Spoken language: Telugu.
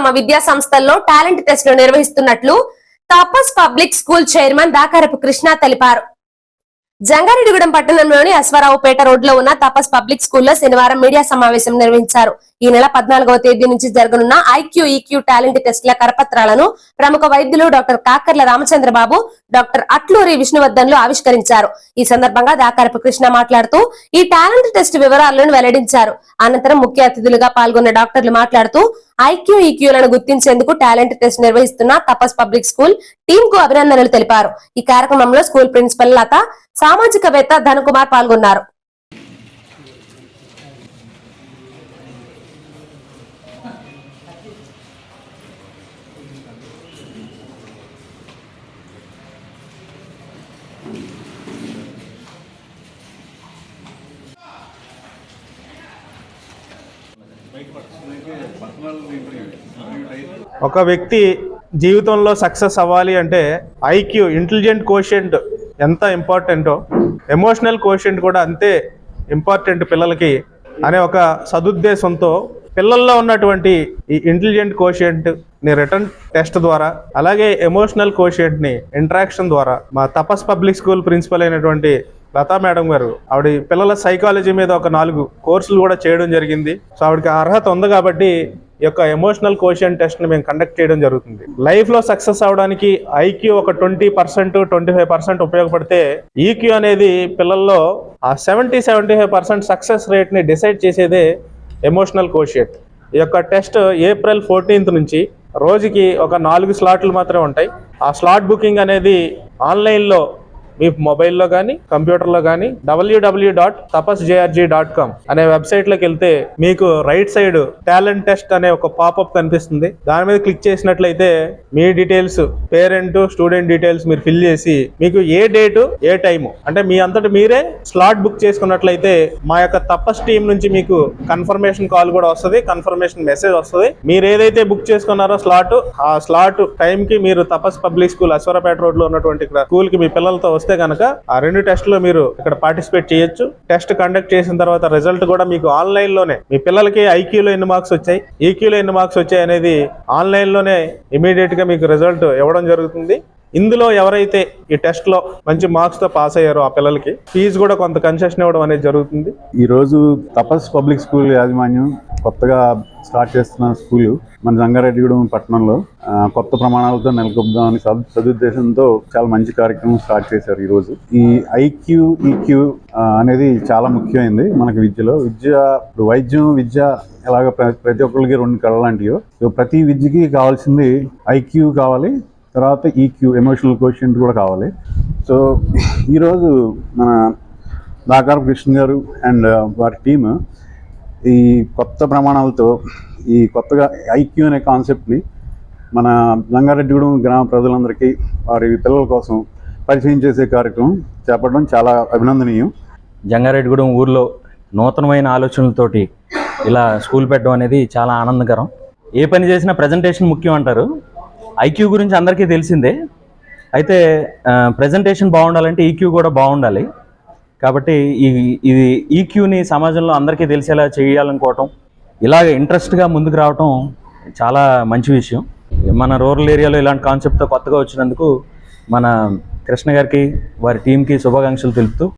తమ విద్యా సంస్థల్లో టాలెంట్ టెస్టులు నిర్వహిస్తున్నట్లు Tapas public school chairman Dakarapu Krishna తెలిపారు. జంగారెడ్డిగూడెం పట్టణంలోని అశ్వారావుపేట రోడ్లో ఉన్న తపస్ పబ్లిక్ స్కూల్లో శనివారం మీడియా సమావేశం నిర్వహించారు. ఈ నెల పద్నాలుగవ తేదీ నుంచి జరగనున్న ఐక్యూ ఈక్యూ టాలెంట్ టెస్టుల కరపత్రాలను ప్రముఖ వైద్యులు డాక్టర్ కాకర్ల రామచంద్రబాబు డాక్టర్ అట్లూరి విష్ణువర్ధన్లు ఆవిష్కరించారు. ఈ సందర్భంగా దాకరపు కృష్ణ మాట్లాడుతూ ఈ టాలెంట్ టెస్ట్ వివరాలను వెల్లడించారు. అనంతరం ముఖ్య అతిథులుగా పాల్గొన్న డాక్టర్లు మాట్లాడుతూ ఐక్యూ ఈక్యూలను గుర్తించేందుకు టాలెంట్ టెస్ట్ నిర్వహిస్తున్న తపస్ పబ్లిక్ స్కూల్ టీమ్కు అభినందనలు తెలిపారు. ఈ కార్యక్రమంలో స్కూల్ ప్రిన్సిపల్ లత సామాజికవేత్త ధనకుమార్ పాల్గొన్నారు. ఒక వ్యక్తి జీవితంలో సక్సెస్ అవ్వాలి అంటే ఐక్యూ ఇంటెలిజెంట్ కోషెంట్ ఎంత ఇంపార్టెంటో ఎమోషనల్ కోషెంట్ కూడా అంతే ఇంపార్టెంట్ పిల్లలకి అనే ఒక సదుద్దేశంతో పిల్లల్లో ఉన్నటువంటి ఈ ఇంటెలిజెంట్ కోషియంట్ని రిటర్న్ టెస్ట్ ద్వారా అలాగే ఎమోషనల్ కోషియంట్ని ఇంటరాక్షన్ ద్వారా మా తపస్ పబ్లిక్ స్కూల్ ప్రిన్సిపల్ అయినటువంటి లతా మేడం గారు ఆవిడ పిల్లల సైకాలజీ మీద ఒక నాలుగు కోర్సులు కూడా చేయడం జరిగింది. సో ఆవిడకి అర్హత ఉంది కాబట్టి ఈ యొక్క ఎమోషనల్ కోషన్ టెస్ట్ని మేము కండక్ట్ చేయడం జరుగుతుంది. లైఫ్లో సక్సెస్ అవడానికి ఐక్యూ ఒక twenty percent twenty five percent ఉపయోగపడితే ఈక్యూ అనేది పిల్లల్లో ఆ seventy seventy five percent success రేట్ని decide చేసేదే ఎమోషనల్ కోషియట్ ఈ యొక్క టెస్ట్ ఏప్రిల్ ఫోర్టీన్త్ నుంచి రోజుకి ఒక నాలుగు స్లాట్లు మాత్రమే ఉంటాయి. ఆ స్లాట్ బుకింగ్ అనేది ఆన్లైన్లో మీ మొబైల్లో కానీ కంప్యూటర్లో కానీ W W dot Tapas JRG dot com అనే వెబ్సైట్లోకి వెళ్తే మీకు రైట్ సైడ్ టాలెంట్ టెస్ట్ అనే ఒక పాపప్ కనిపిస్తుంది. దాని మీద క్లిక్ చేసినట్లయితే మీ డీటెయిల్స్ పేరెంట్ స్టూడెంట్ డీటెయిల్స్ మీరు ఫిల్ చేసి మీకు ఏ డేటు ఏ టైము అంటే మీ అంతటి మీరే స్లాట్ బుక్ చేసుకున్నట్లయితే మా యొక్క తపస్ టీం నుంచి మీకు కన్ఫర్మేషన్ కాల్ కూడా వస్తుంది కన్ఫర్మేషన్ మెసేజ్ వస్తుంది. మీరు ఏదైతే బుక్ చేసుకున్నారో స్లాట్ ఆ స్లాట్ టైంకి మీరు తపస్ పబ్లిక్ స్కూల్ అశ్వరపేట రోడ్లో ఉన్నటువంటి స్కూల్కి స్కూల్కి మీ పిల్లలతో వస్తే కనుక ఆ రెండు టెస్టులు మీరు ఇక్కడ పార్టిసిపేట్ చేయొచ్చు. టెస్ట్ కండక్ట్ చేసిన తర్వాత రిజల్ట్ కూడా మీకు ఆన్లైన్లోనే మీ పిల్లలకి ఐక్యూలో ఎన్ని మార్క్స్ వచ్చాయి ఈక్యూలో ఎన్ని మార్క్స్ వచ్చాయి అనేది ఆన్లైన్లోనే ఇమీడియట్గా మీకు రిజల్ట్ ఇవ్వడం జరుగుతుంది. ఇందులో ఎవరైతే ఈ టెస్ట్లో మంచి మార్క్స్తో పాస్ అయ్యారో ఆ పిల్లలకి ఫీజు కూడా కొంత కన్సెషన్ ఇవ్వడం అనేది జరుగుతుంది. ఈ రోజు తపస్ పబ్లిక్ స్కూల్ యాజమాన్యం కొత్తగా స్టార్ట్ చేస్తున్న స్కూలు మన జంగారెడ్డిగూడెం పట్టణంలో కొత్త ప్రమాణాలతో నెలకొద్దామని సదుద్దేశంతో చాలా మంచి కార్యక్రమం స్టార్ట్ చేశారు ఈరోజు. ఈ ఐక్యూ ఈక్యూ అనేది చాలా ముఖ్యమైనది మనకి విద్యలో. విద్య ఇప్పుడు వైద్యం విద్య ఎలాగ ప్ర- ప్రతి ఒక్కరికి రెండు కళ లాంటివో సో ప్రతి విద్యకి కావాల్సింది ఐక్యూ కావాలి తర్వాత ఈక్యూ ఎమోషనల్ క్వశ్చన్ కూడా కావాలి. సో ఈరోజు మన దాకార కృష్ణ గారు అండ్ వారి టీమ్ ఈ కొత్త ప్రమాణాలతో ఈ కొత్తగా ఐక్యూ అనే కాన్సెప్ట్ని మన లంగారెడ్డిగూడెం గ్రామ ప్రజలందరికీ వారి పిల్లల కోసం పరిచయం చేసే కార్యక్రమం చేపట్టడం చాలా అభినందనీయం. జంగారెడ్డిగూడెం ఊర్లో నూతనమైన ఆలోచనలతోటి ఇలా స్కూల్ పెట్టడం అనేది చాలా ఆనందకరం. ఏ పని చేసినా ప్రజెంటేషన్ ముఖ్యం అంటారు. ఐక్యూ గురించి అందరికీ తెలిసిందే. అయితే ప్రజెంటేషన్ బాగుండాలంటే ఈక్యూ కూడా బాగుండాలి. కాబట్టి ఈ ఇది ఈక్యూని సమాజంలో అందరికీ తెలిసేలా చేయాలనుకోవటం ఇలాగ ఇంట్రెస్ట్గా ముందుకు రావటం చాలా మంచి విషయం. మన రూరల్ ఏరియాలో ఇలాంటి కాన్సెప్ట్తో కొత్తగా వచ్చినందుకు మన కృష్ణ గారికి వారి టీంకి శుభాకాంక్షలు తెలుపుతూ